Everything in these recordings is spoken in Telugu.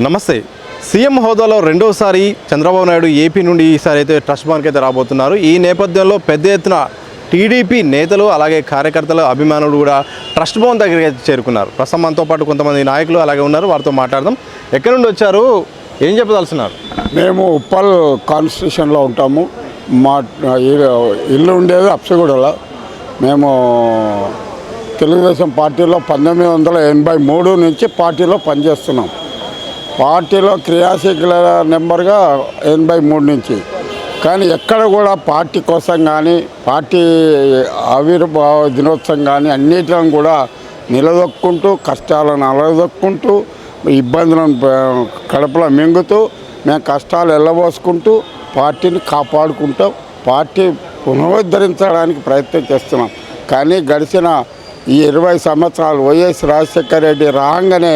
నమస్తే. సీఎం హోదాలో రెండోసారి చంద్రబాబు నాయుడు ఏపీ నుండి ఈసారి అయితే ట్రస్ట్ బంక్ అయితే రాబోతున్నారు. ఈ నేపథ్యంలో పెద్ద ఎత్తున టీడీపీ నేతలు అలాగే కార్యకర్తలు అభిమానులు కూడా ట్రస్ట్ భవన్ దగ్గరికి అయితే చేరుకున్నారు. ప్రస్తుతం మనతో పాటు కొంతమంది నాయకులు అలాగే ఉన్నారు. వారితో మాట్లాడదాం. ఎక్కడి నుండి వచ్చారు? ఏం చెప్పదలుచున్నారు? మేము ఉప్పల్ కాన్స్టిట్యూషన్లో ఉంటాము. మా ఇల్లు- ఇల్లు ఉండేది అప్సగూడలో. మేము తెలుగుదేశం పార్టీలో పంతొమ్మిది వందల ఎనభై మూడు నుంచి పార్టీలో పనిచేస్తున్నాం. పార్టీలో క్రియాశీల నెంబర్గా ఎనభై మూడు నుంచి. కానీ ఎక్కడ కూడా పార్టీ కోసం కానీ పార్టీ ఆవిర్భావ దినోత్సవం కానీ అన్నిటిని కూడా నిలదొక్కుంటూ కష్టాలను అలదొక్కుంటూ ఇబ్బందులను కడపలో కడుపులో మింగుతూ మేము కష్టాలు వెళ్ళబోసుకుంటూ పార్టీని కాపాడుకుంటాం. పార్టీ పునరుద్ధరించడానికి ప్రయత్నం చేస్తున్నాం. కానీ గడిచిన ఈ ఇరవై సంవత్సరాలు వైఎస్ రాజశేఖర రెడ్డి రాగానే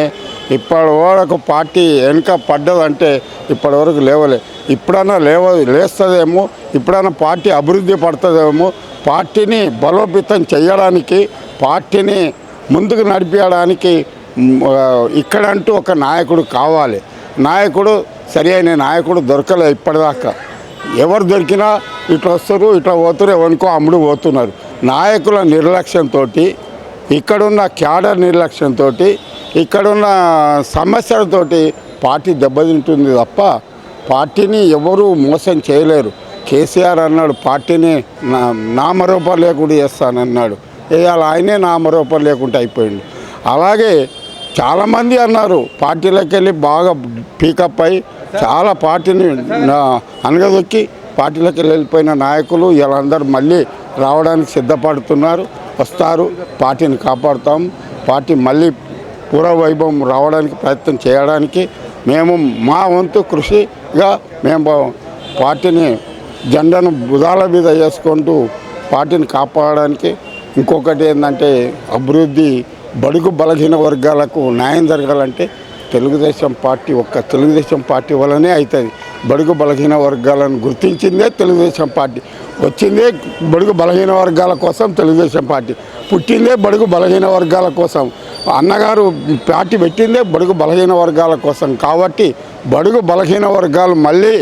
ఇప్పటి వరకు పార్టీ వెనుక పడ్డదంటే ఇప్పటి వరకు లేవలే. ఇప్పుడన్నా లేవ లేస్తుందేమో ఇప్పుడన్నా పార్టీ అభివృద్ధి పడుతుందేమో పార్టీని బలోపేతం చేయడానికి పార్టీని ముందుకు నడిపించడానికి ఇక్కడంటూ ఒక నాయకుడు కావాలి. నాయకుడు సరి అయిన నాయకుడు దొరకలే ఇప్పటిదాకా. ఎవరు దొరికినా ఇట్లా వస్తారు ఇట్లా పోతారు ఎవరికో అమ్ముడు పోతున్నారు. నాయకుల నిర్లక్ష్యంతో ఇక్కడున్న క్యాడర్ నిర్లక్ష్యంతో ఇక్కడున్న సమస్యలతోటి పార్టీ దెబ్బతింటుంది తప్ప పార్టీని ఎవరూ మోసం చేయలేరు. కేసీఆర్ అన్నాడు పార్టీని నా నామరూపం లేకుండా చేస్తానన్నాడు. ఇవాళ ఆయనే నామరూపం లేకుండా అయిపోయింది అలాగే చాలామంది అన్నారు పార్టీలోకి వెళ్ళి బాగా పీకప్ అయి చాలా పార్టీని అనగదొక్కి పార్టీలోకి వెళ్ళి వెళ్ళిపోయిన నాయకులు వీళ్ళందరూ మళ్ళీ రావడానికి సిద్ధపడుతున్నారు. వస్తారు. పార్టీని కాపాడుతాం. పార్టీ మళ్ళీ పూర్వవైభవం రావడానికి ప్రయత్నం చేయడానికి మేము మా వంతు కృషిగా మేము పార్టీని జెండాను భుజాల మీద వేసుకుంటూ పార్టీని కాపాడడానికి ఇంకొకటి ఏంటంటే అభివృద్ధి బడుగు బలహీన వర్గాలకు న్యాయం జరగాలంటే తెలుగుదేశం పార్టీ ఒక్క తెలుగుదేశం పార్టీ వల్లనే అవుతుంది. బడుగు బలహీన వర్గాలను గుర్తించిందే తెలుగుదేశం పార్టీ. వచ్చిందే బడుగు బలహీన వర్గాల కోసం తెలుగుదేశం పార్టీ. పుట్టిందే బడుగు బలహీన వర్గాల కోసం. అన్నగారు పార్టీ పెట్టిందే బడుగు బలహీన వర్గాల కోసం. కాబట్టి బడుగు బలహీన వర్గాలు మళ్ళీ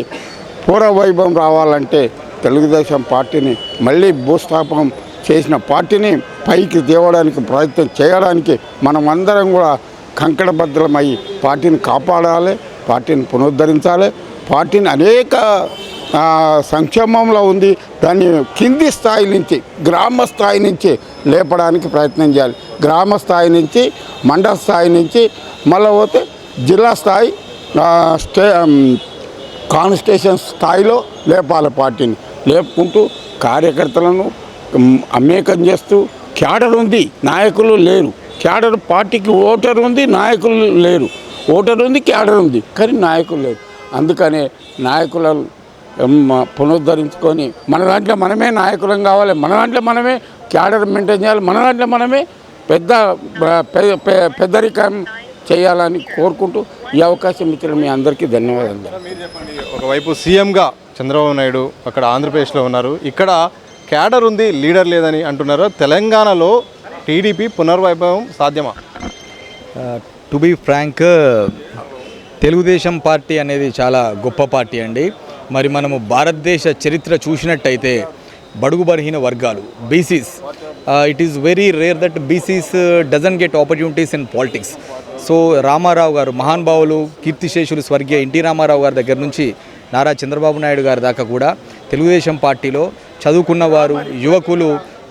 పూర్వ వైభవం రావాలంటే తెలుగుదేశం పార్టీని మళ్ళీ భూస్థాపనం చేసిన పార్టీని పైకి తేవడానికి ప్రయత్నం చేయడానికి మనం అందరం కూడా కంకణబద్ధమై పార్టీని కాపాడాలి పార్టీని పునరుద్ధరించాలి. పార్టీని అనేక సంక్షేమంలో ఉంది. దాన్ని కింది స్థాయి నుంచి గ్రామ స్థాయి నుంచి లేపడానికి ప్రయత్నం చేయాలి. గ్రామ స్థాయి నుంచి మండల స్థాయి నుంచి మళ్ళీ పోతే జిల్లా స్థాయి స్టే కాన్స్టిట్యూషన్ స్థాయిలో లేపాలి పార్టీని. లేపుకుంటూ కార్యకర్తలను అమేకం చేస్తూ క్యాడర్ ఉంది నాయకులు లేరు. క్యాడర్ పార్టీకి ఓటర్ ఉంది నాయకులు లేరు. ఓటర్ ఉంది క్యాడర్ ఉంది కానీ నాయకులు లేరు. అందుకనే నాయకుల పునరుద్ధరించుకొని మన దాంట్లో మనమే నాయకులం కావాలి. మన దాంట్లో మనమే క్యాడర్ మెయింటైన్ చేయాలి. మన దాంట్లో మనమే పెద్ద పెద్దరికం చేయాలని కోరుకుంటూ ఈ అవకాశం ఇచ్చిన మీ అందరికీ ధన్యవాదాలు. ఒకవైపు సీఎంగా చంద్రబాబు నాయుడు అక్కడ ఆంధ్రప్రదేశ్లో ఉన్నారు. ఇక్కడ క్యాడర్ ఉంది లీడర్ లేదని అంటున్నారు. తెలంగాణలో టీడీపీ పునర్వైభవం సాధ్యమా? To be frank Telugu Desam party అనేది చాలా గొప్ప పార్టీ అండి. మరి మనము భారతదేశ చరిత్ర చూసినట్టయితే బడుగు బలహీన వర్గాలు BCs it is very rare that BCs doesn't get opportunities in politics so Rama Rao garu మహానుభావులు కీర్తిశేషులు స్వర్గీయ ఎన్టీ రామారావు గారి దగ్గర నుంచి నారా చంద్రబాబు నాయుడు గారి దాకా కూడా తెలుగుదేశం పార్టీలో చదువుకున్న వారు యువకులు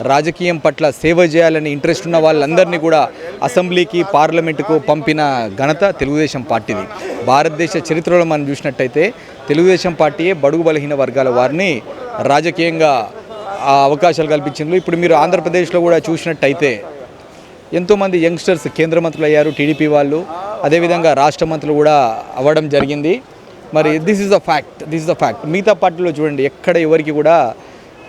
రాజకీయం పట్ల సేవ చేయాలని ఇంట్రెస్ట్ ఉన్న వాళ్ళందరినీ కూడా అసెంబ్లీకి పార్లమెంటుకు పంపిన ఘనత తెలుగుదేశం పార్టీది. భారతదేశ చరిత్రలో మనం చూసినట్టయితే తెలుగుదేశం పార్టీయే బడుగు బలహీన వర్గాల వారిని రాజకీయంగా అవకాశాలు కల్పించింది. ఇప్పుడు మీరు ఆంధ్రప్రదేశ్లో కూడా చూసినట్టయితే ఎంతోమంది యంగ్స్టర్స్ కేంద్ర మంత్రులు అయ్యారు టీడీపీ వాళ్ళు. అదేవిధంగా రాష్ట్ర మంత్రులు కూడా అవ్వడం జరిగింది. మరి this is the fact this is the fact మిగతా పార్టీలో చూడండి ఎక్కడ ఎవరికి కూడా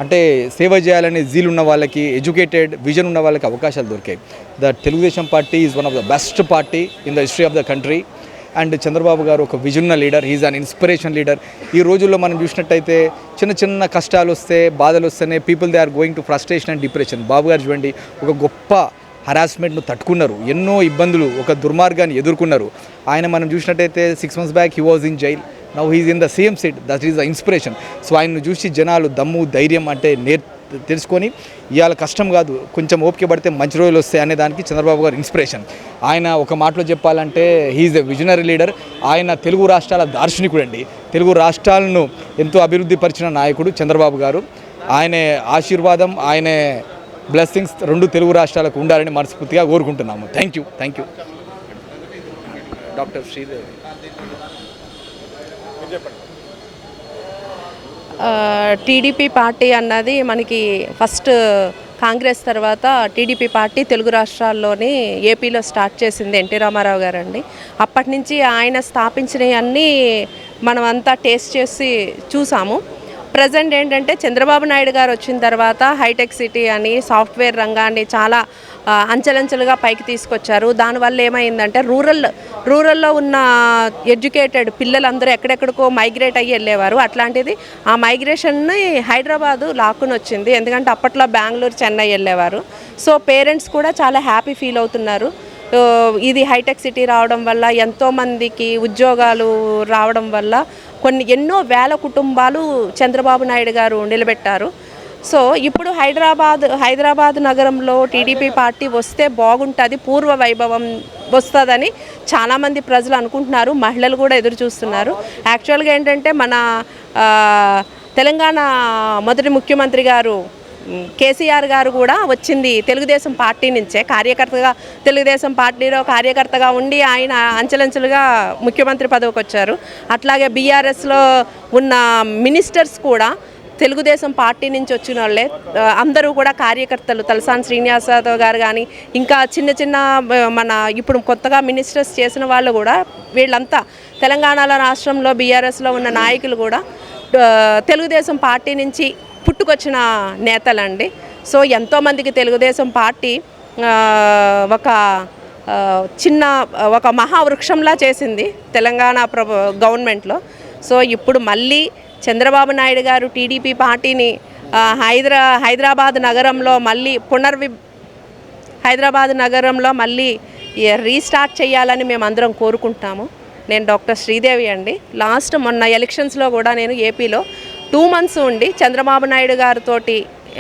అంటే సేవ చేయాలనే జీల్ ఉన్న వాళ్ళకి ఎడ్యుకేటెడ్ విజన్ ఉన్న వాళ్ళకి అవకాశాలు దొరికాయి. The Telugu Desam party is one of the best party in the history of the country and Chandrababu garu ఒక విజున్న leader he's an inspiration leader ఈ రోజుల్లో మనం చూసినట్టయితే చిన్న చిన్న కష్టాలు వస్తే బాధలు వస్తేనే people they are going to frustration and depression Babu garu చూడండి ఒక గొప్ప హరాస్మెంట్ను తట్టుకున్నారు. ఎన్నో ఇబ్బందులు ఒక దుర్మార్గాన్ని ఎదుర్కొన్నారు. ఆయన మనం చూసినట్టయితే six months back he was in jail now he's in the same seat that is the inspiration so ఆయన్ను చూసి జనాలు దమ్ము ధైర్యం అంటే నేర్ తెలుసుకొని ఇవాళ కష్టం కాదు కొంచెం ఓపిక పడితే మంచి రోజులు వస్తాయి అనే దానికి చంద్రబాబు గారు ఇన్స్పిరేషన్ ఆయన ఒక మాటలో చెప్పాలంటే హీఈస్ ఎ విజనరీ లీడర్ ఆయన తెలుగు రాష్ట్రాల దార్శనికుడు అండి తెలుగు రాష్ట్రాలను ఎంతో అభివృద్ధి పరిచిన నాయకుడు చంద్రబాబు గారు. ఆయన ఆశీర్వాదం ఆయన బ్లెస్సింగ్స్ రెండు తెలుగు రాష్ట్రాలకు ఉండాలని మనస్ఫూర్తిగా కోరుకుంటున్నాము. Thank you thank you doctor Sridevi TDP party అన్నది మనకి ఫస్ట్ కాంగ్రెస్ తర్వాత టీడీపీ పార్టీ తెలుగు రాష్ట్రాల్లోని ఏపీలో స్టార్ట్ చేసింది ఎన్టీ రామారావు గారండి. అప్పటి నుంచి ఆయన స్థాపించినవన్నీ మనమంతా టేస్ట్ చేసి చూసాము. ప్రజెంట్ ఏంటంటే చంద్రబాబు నాయుడు గారు వచ్చిన తర్వాత హైటెక్ సిటీ అని సాఫ్ట్వేర్ రంగాన్ని చాలా అంచెలంచెలుగా పైకి తీసుకొచ్చారు. దానివల్ల ఏమైందంటే రూరల్ రూరల్లో ఉన్న ఎడ్యుకేటెడ్ పిల్లలందరూ ఎక్కడెక్కడికో మైగ్రేట్ అయ్యి వెళ్ళేవారు. అట్లాంటిది ఆ మైగ్రేషన్ని హైదరాబాదు లాక్కుని వచ్చింది. ఎందుకంటే అప్పట్లో బెంగళూరు చెన్నై వెళ్ళేవారు. సో పేరెంట్స్ కూడా చాలా హ్యాపీ ఫీల్ అవుతున్నారు. ఇది హైటెక్ సిటీ రావడం వల్ల ఎంతోమందికి ఉద్యోగాలు రావడం వల్ల కొన్ని ఎన్నో వేల కుటుంబాలు చంద్రబాబు నాయుడు గారు నిలబెట్టారు. సో ఇప్పుడు హైదరాబాద్ హైదరాబాద్ నగరంలో టీడీపీ పార్టీ వస్తే బాగుంటుంది పూర్వ వైభవం వస్తుందని చాలామంది ప్రజలు అనుకుంటున్నారు మహిళలు కూడా ఎదురు చూస్తున్నారు. యాక్చువల్గా ఏంటంటే మన తెలంగాణ మొదటి ముఖ్యమంత్రి గారు కేసీఆర్ గారు కూడా వచ్చింది తెలుగుదేశం పార్టీ నుంచే కార్యకర్తగా తెలుగుదేశం పార్టీలో కార్యకర్తగా ఉండి ఆయన అంచెలంచెలుగా ముఖ్యమంత్రి పదవికి వచ్చారు. అట్లాగే బీఆర్ఎస్లో ఉన్న మినిస్టర్స్ కూడా తెలుగుదేశం పార్టీ నుంచి వచ్చిన వాళ్ళే. అందరూ కూడా కార్యకర్తలు తలసాని శ్రీనివాస్ యాదవ్ గారు కానీ ఇంకా చిన్న చిన్న మన ఇప్పుడు కొత్తగా మినిస్టర్స్ చేసిన వాళ్ళు కూడా వీళ్ళంతా తెలంగాణలో రాష్ట్రంలో బీఆర్ఎస్లో ఉన్న నాయకులు కూడా తెలుగుదేశం పార్టీ నుంచి పుట్టుకొచ్చిన నేతలండి. సో ఎంతోమందికి తెలుగుదేశం పార్టీ ఒక చిన్న ఒక మహావృక్షంలా చేసింది తెలంగాణ ప్రభు గవర్నమెంట్లో. సో ఇప్పుడు మళ్ళీ చంద్రబాబు నాయుడు గారు టీడీపీ పార్టీని హైదరా హైదరాబాద్ నగరంలో మళ్ళీ పునర్వి హైదరాబాద్ నగరంలో మళ్ళీ రీస్టార్ట్ చేయాలని మేము అందరం కోరుకుంటాము. నేను డాక్టర్ శ్రీదేవి అండి. లాస్ట్ మొన్న ఎలక్షన్స్లో కూడా నేను ఏపీలో టూ మంత్స్ ఉండి చంద్రబాబు నాయుడు గారితో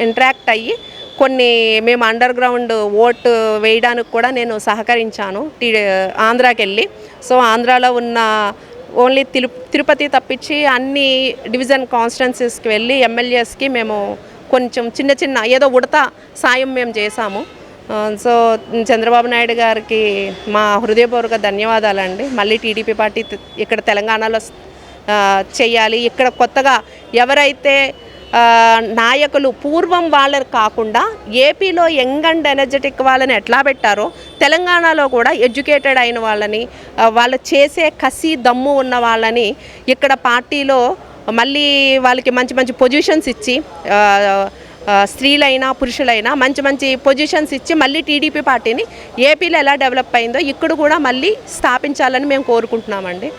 ఇంటరాక్ట్ అయ్యి కొన్ని మేము అండర్ గ్రౌండ్ ఓటు వేయడానికి కూడా నేను సహకరించాను. టీ ఆంధ్రాకి వెళ్ళి. సో ఆంధ్రాలో ఉన్న ఓన్లీ తిరు తిరుపతి తప్పించి అన్ని డివిజన్ కాన్స్టిట్యున్సీస్కి వెళ్ళి ఎమ్మెల్యేస్కి మేము కొంచెం చిన్న చిన్న ఏదో ఉడత సాయం మేము చేశాము. సో చంద్రబాబు నాయుడు గారికి మా హృదయపూర్వక ధన్యవాదాలండి. మళ్ళీ టీడీపీ పార్టీ ఇక్కడ తెలంగాణలో చేయాలి. ఇక్కడ కొత్తగా ఎవరైతే నాయకులు పూర్వం వాళ్ళని కాకుండా ఏపీలో యంగ్ అండ్ ఎనర్జెటిక్ వాళ్ళని ఎట్లా పెట్టారో తెలంగాణలో కూడా ఎడ్యుకేటెడ్ అయిన వాళ్ళని వాళ్ళు చేసే కసి దమ్ము ఉన్న వాళ్ళని ఇక్కడ పార్టీలో మళ్ళీ వాళ్ళకి మంచి మంచి పొజిషన్స్ ఇచ్చి స్త్రీలైనా పురుషులైనా మంచి మంచి పొజిషన్స్ ఇచ్చి మళ్ళీ టీడీపీ పార్టీని ఏపీలో ఎలా డెవలప్ అయిందో ఇక్కడ కూడా మళ్ళీ స్థాపించాలని మేము కోరుకుంటున్నామండి.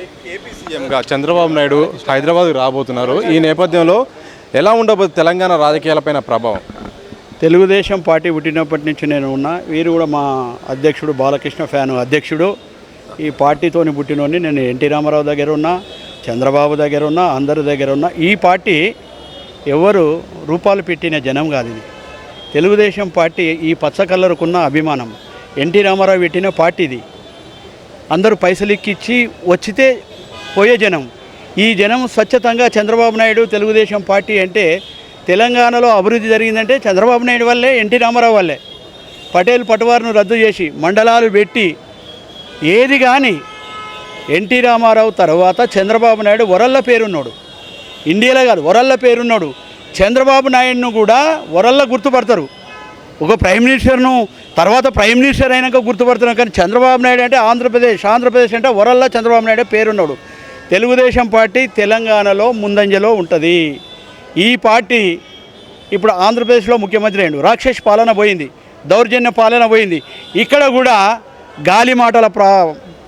ఏపీ సీఎంగా చంద్రబాబు నాయుడు హైదరాబాద్ రాబోతున్నారు. ఈ నేపథ్యంలో ఎలా ఉండబోతుంది తెలంగాణ రాజకీయాలపైన ప్రభావం? తెలుగుదేశం పార్టీ పుట్టినప్పటి నుంచి నేను ఉన్నా. వీరు కూడా మా అధ్యక్షుడు బాలకృష్ణ ఫ్యాను అధ్యక్షుడు. ఈ పార్టీతోని పుట్టినోడిని నేను ఎన్టీ రామారావు దగ్గర ఉన్నా చంద్రబాబు దగ్గర ఉన్నా అందరి దగ్గర ఉన్నా. ఈ పార్టీ ఎవరు రూపాలు పెట్టిన జనం కాదు ఇది. తెలుగుదేశం పార్టీ ఈ పచ్చ కలరుకున్న అభిమానం. ఎన్టీ రామారావు పెట్టిన పార్టీ ఇది. అందరూ పైసలు ఎక్కిచ్చి వచ్చితే పోయే జనం. ఈ జనం స్వచ్ఛతంగా చంద్రబాబు నాయుడు తెలుగుదేశం పార్టీ అంటే తెలంగాణలో అభివృద్ధి జరిగిందంటే చంద్రబాబు నాయుడు వల్లే ఎన్టీ రామారావు వల్లే. పటేల్ పటవారును రద్దు చేసి మండలాలు పెట్టి ఏది కానీ ఎన్టీ రామారావు తర్వాత చంద్రబాబు నాయుడు వరల్ల పేరున్నాడు. ఇండియాలో కాదు వరల్ల పేరున్నాడు. చంద్రబాబు నాయుడును కూడా వరల్ల గుర్తుపడతారు. ఒక ప్రైమ్ మినిస్టర్ను తర్వాత ప్రైమ్ మినిస్టర్ అయినాక గుర్తుపడుతున్నాం కానీ చంద్రబాబు నాయుడు అంటే ఆంధ్రప్రదేశ్ ఆంధ్రప్రదేశ్ అంటే వరల్లా చంద్రబాబు నాయుడు పేరున్నాడు. తెలుగుదేశం పార్టీ తెలంగాణలో ముందంజలో ఉంటుంది. ఈ పార్టీ ఇప్పుడు ఆంధ్రప్రదేశ్లో ముఖ్యమంత్రి అయ్యాడు. రాక్షస్ పాలన పోయింది. దౌర్జన్య పాలన పోయింది. ఇక్కడ కూడా గాలి మాటల ప్రా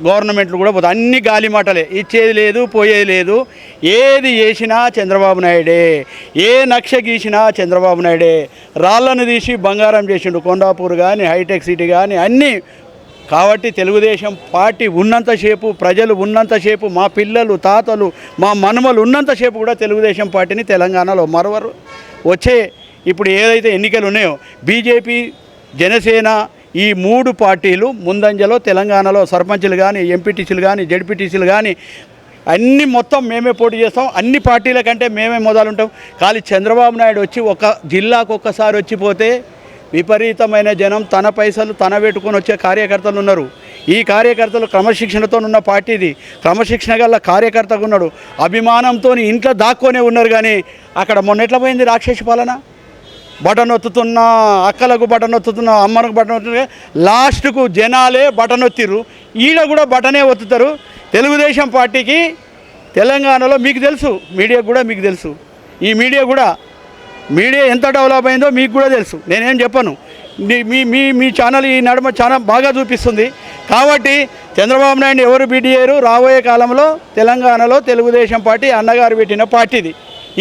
గవర్నమెంట్లు కూడా పోతాయి. అన్ని గాలి మాటలే. ఇచ్చేది లేదు పోయేది లేదు. ఏది చేసినా చంద్రబాబు నాయుడే. ఏ నక్ష గీసినా చంద్రబాబు నాయుడే. రాళ్ళను తీసి బంగారం చేసిండు కొండాపూర్ కానీ హైటెక్ సిటీ కానీ అన్నీ. కాబట్టి తెలుగుదేశం పార్టీ ఉన్నంతసేపు ప్రజలు ఉన్నంతసేపు మా పిల్లలు తాతలు మా మనుమలు ఉన్నంతసేపు కూడా తెలుగుదేశం పార్టీని తెలంగాణలో మరవరు. వచ్చే ఇప్పుడు ఏదైతే ఎన్నికలు ఉన్నాయో బీజేపీ జనసేన ఈ మూడు పార్టీలు ముందంజలో తెలంగాణలో సర్పంచ్లు కానీ ఎంపీటీసీలు కానీ జడ్పీటీసీలు కానీ అన్ని మొత్తం మేమే పోటీ చేస్తాం. అన్ని పార్టీల కంటే మేమే మొదలుంటాం. కానీ చంద్రబాబు నాయుడు వచ్చి ఒక జిల్లాకు ఒక్కసారి వచ్చిపోతే విపరీతమైన జనం తన పైసలు తన పెట్టుకొని వచ్చే కార్యకర్తలు ఉన్నారు. ఈ కార్యకర్తలు క్రమశిక్షణతో ఉన్న పార్టీది. క్రమశిక్షణ గల కార్యకర్తగా ఉన్నాడు అభిమానంతో ఇంట్లో దాక్కొనే ఉన్నారు కానీ అక్కడ మొన్నెట్ల పోయింది రాక్షసి పాలన? బటన్ ఒత్తుతున్న అక్కలకు బటన్ ఒత్తుతున్న అమ్మలకు బటన్ ఒత్తుతున్న లాస్ట్కు జనాలే బటన్ ఒత్తిర్రు ఈడ కూడా బటనే ఒత్తుతారు. తెలుగుదేశం పార్టీకి తెలంగాణలో మీకు తెలుసు మీడియా కూడా మీకు తెలుసు. ఈ మీడియా కూడా మీడియా ఎంత డెవలప్ అయిందో మీకు కూడా తెలుసు. నేనేం చెప్పను. మీ మీ మీ ఛానల్ ఈ నడుమ చాలా బాగా చూపిస్తుంది. కాబట్టి చంద్రబాబు నాయుడు ఎవరు బిడియారు రాబోయే కాలంలో తెలంగాణలో తెలుగుదేశం పార్టీ అన్నగారు పెట్టిన పార్టీది.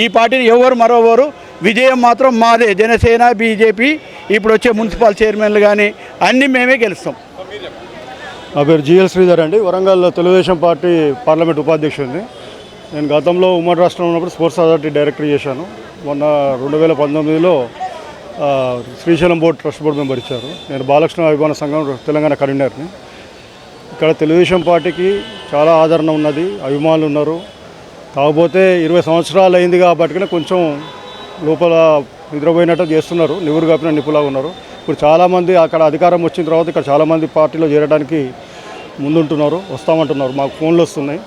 ఈ పార్టీని ఎవరు మరోవరు విజయం మాత్రం మాదే. జనసేన బీజేపీ ఇప్పుడు వచ్చే మున్సిపల్ చైర్మన్లు కానీ అన్నీ మేమే గెలుస్తాం. నా పేరు జిఎల్ శ్రీధర్ అండి. వరంగల్లో తెలుగుదేశం పార్టీ పార్లమెంట్ ఉపాధ్యక్షుడిని నేను గతంలో ఉమ్మడి రాష్ట్రంలో ఉన్నప్పుడు స్పోర్ట్స్ అథారిటీ డైరెక్టర్ చేశాను. మొన్న రెండు వేల పంతొమ్మిదిలో Srisailam board trust board member ఇచ్చారు. నేను బాలకృష్ణ అభిమాన సంఘం తెలంగాణ కన్వీనర్ని. ఇక్కడ తెలుగుదేశం పార్టీకి చాలా ఆదరణ ఉన్నది. అభిమానులు ఉన్నారు. కాకపోతే ఇరవై సంవత్సరాలు అయింది కాబట్టి కొంచెం లోపల నిద్రపోయినట్టు చేస్తున్నారు. నివురు కాపిన నిపులా ఉన్నారు. ఇప్పుడు చాలామంది అక్కడ అధికారం వచ్చిన తర్వాత ఇక్కడ చాలామంది పార్టీలో చేరడానికి ముందుంటున్నారు. వస్తామంటున్నారు. మాకు ఫోన్లు వస్తున్నాయి.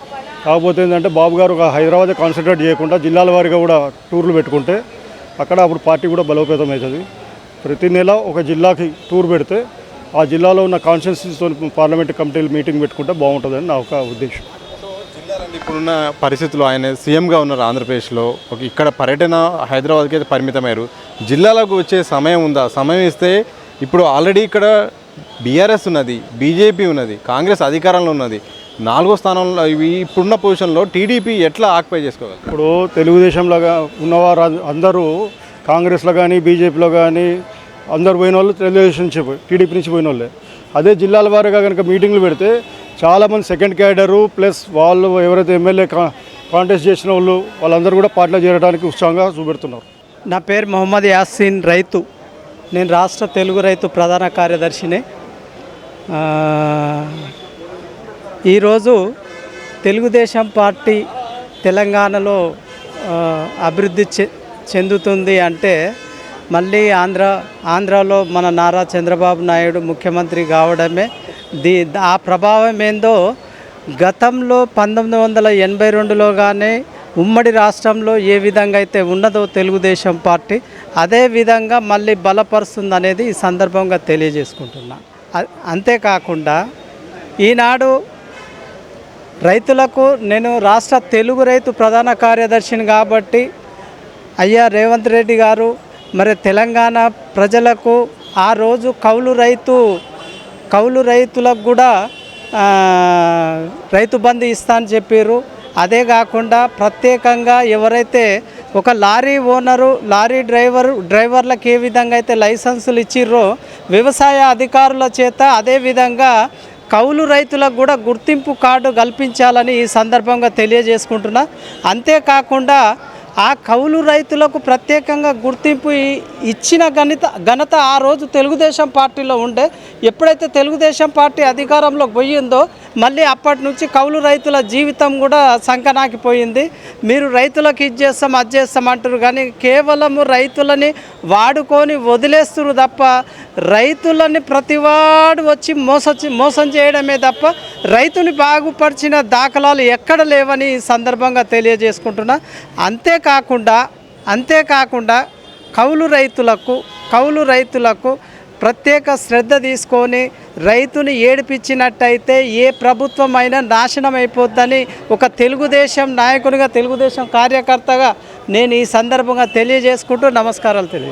కాకపోతే ఏంటంటే బాబు గారు ఒక హైదరాబాద్ కాన్సన్ట్రేట్ చేయకుండా జిల్లాల వారిగా కూడా టూర్లు పెట్టుకుంటే అక్కడ అప్పుడు పార్టీ కూడా బలోపేతం అవుతుంది. ప్రతి నెల ఒక జిల్లాకి టూర్ పెడితే ఆ జిల్లాలో ఉన్న కాన్స్టిట్యూన్సీతో పార్లమెంట్ కమిటీలు మీటింగ్ పెట్టుకుంటే బాగుంటుందని నా ఒక ఉద్దేశం. ఇప్పుడున్న పరిస్థితుల్లో ఆయన సీఎంగా ఉన్నారు ఆంధ్రప్రదేశ్లో. ఒక ఇక్కడ పర్యటన హైదరాబాద్కి అయితే పరిమితమయ్యారు. జిల్లాలకు వచ్చే సమయం ఉందా? సమయం ఇస్తే ఇప్పుడు ఆల్రెడీ ఇక్కడ బీఆర్ఎస్ ఉన్నది బీజేపీ ఉన్నది కాంగ్రెస్ అధికారంలో ఉన్నది. నాలుగో స్థానంలో ఇప్పుడున్న పొజిషన్లో టీడీపీ ఎట్లా ఆక్యుపై చేసుకోవాలి? ఇప్పుడు తెలుగుదేశంలో ఉన్నవారు అందరూ కాంగ్రెస్లో కానీ బీజేపీలో కానీ అందరు పోయిన వాళ్ళు తెలుగుదేశం నుంచి టీడీపీ నుంచి పోయిన వాళ్ళే అదే జిల్లాల వారుగా కనుక మీటింగ్లు పెడితే చాలామంది సెకండ్ క్యాడరు ప్లస్ వాళ్ళు ఎవరైతే ఎమ్మెల్యే కా కాంటెస్ట్ చేసిన వాళ్ళు వాళ్ళందరూ కూడా పార్టీలో చేరడానికి ఉత్సాహంగా చూపెడుతున్నారు. నా పేరు మొహమ్మద్ యాసిన్ రైతు. నేను రాష్ట్ర తెలుగు రైతు ప్రధాన కార్యదర్శిని. ఈరోజు తెలుగుదేశం పార్టీ తెలంగాణలో అభివృద్ధి చె చెందుతుంది అంటే మళ్ళీ ఆంధ్ర ఆంధ్రాలో మన నారా చంద్రబాబు నాయుడు ముఖ్యమంత్రి కావడమే దీ ఆ ప్రభావం ఏందో గతంలో పంతొమ్మిది వందల ఎనభై రెండులో కానీ ఉమ్మడి రాష్ట్రంలో ఏ విధంగా అయితే ఉన్నదో తెలుగుదేశం పార్టీ అదే విధంగా మళ్ళీ బలపరుస్తుంది అనేది ఈ సందర్భంగా తెలియజేసుకుంటున్నా. అంతేకాకుండా ఈనాడు రైతులకు నేను రాష్ట్ర తెలుగు రైతు ప్రధాన కార్యదర్శిని కాబట్టి అయ్యా రేవంత్ రెడ్డి గారు మరి తెలంగాణ ప్రజలకు ఆ రోజు కౌలు రైతు కౌలు రైతులకు కూడా రైతు బంధు ఇస్తా అని చెప్పారు అదే కాకుండా ప్రత్యేకంగా ఎవరైతే ఒక లారీ ఓనరు లారీ డ్రైవరు డ్రైవర్లకు ఏ విధంగా అయితే లైసెన్సులు ఇచ్చిర్రో వ్యవసాయ అధికారుల చేత అదే విధంగా కౌలు రైతులకు కూడా గుర్తింపు కార్డు కల్పించాలని ఈ సందర్భంగా తెలియజేసుకుంటున్నా. అంతేకాకుండా ఆ కౌలు రైతులకు ప్రత్యేకంగా గుర్తింపు ఇచ్చిన ఘనత ఘనత ఆ రోజు తెలుగుదేశం పార్టీలో ఉండే. ఎప్పుడైతే తెలుగుదేశం పార్టీ అధికారంలోకి పోయిందో మళ్ళీ అప్పటి నుంచి కౌలు రైతుల జీవితం కూడా సంకనాకిపోయింది. మీరు రైతులకు ఇది చేస్తాం అది చేస్తాం అంటారు కానీ కేవలము రైతులని వాడుకొని వదిలేస్తున్నారు తప్ప రైతులని ప్రతివాడు వచ్చి మోస మోసం చేయడమే తప్ప రైతుని బాగుపరిచిన దాఖలాలు ఎక్కడ లేవని ఈ సందర్భంగా తెలియజేసుకుంటున్నా. అంతేకాకుండా అంతేకాకుండా కౌలు రైతులకు కౌలు రైతులకు ప్రత్యేక శ్రద్ధ తీసుకొని రైతుని ఏడిపించినట్టయితే ఏ ప్రభుత్వం అయినా నాశనం అయిపోద్దని ఒక తెలుగుదేశం నాయకునిగా తెలుగుదేశం కార్యకర్తగా నేను ఈ సందర్భంగా తెలియజేసుకుంటూ నమస్కారాలు తెలియ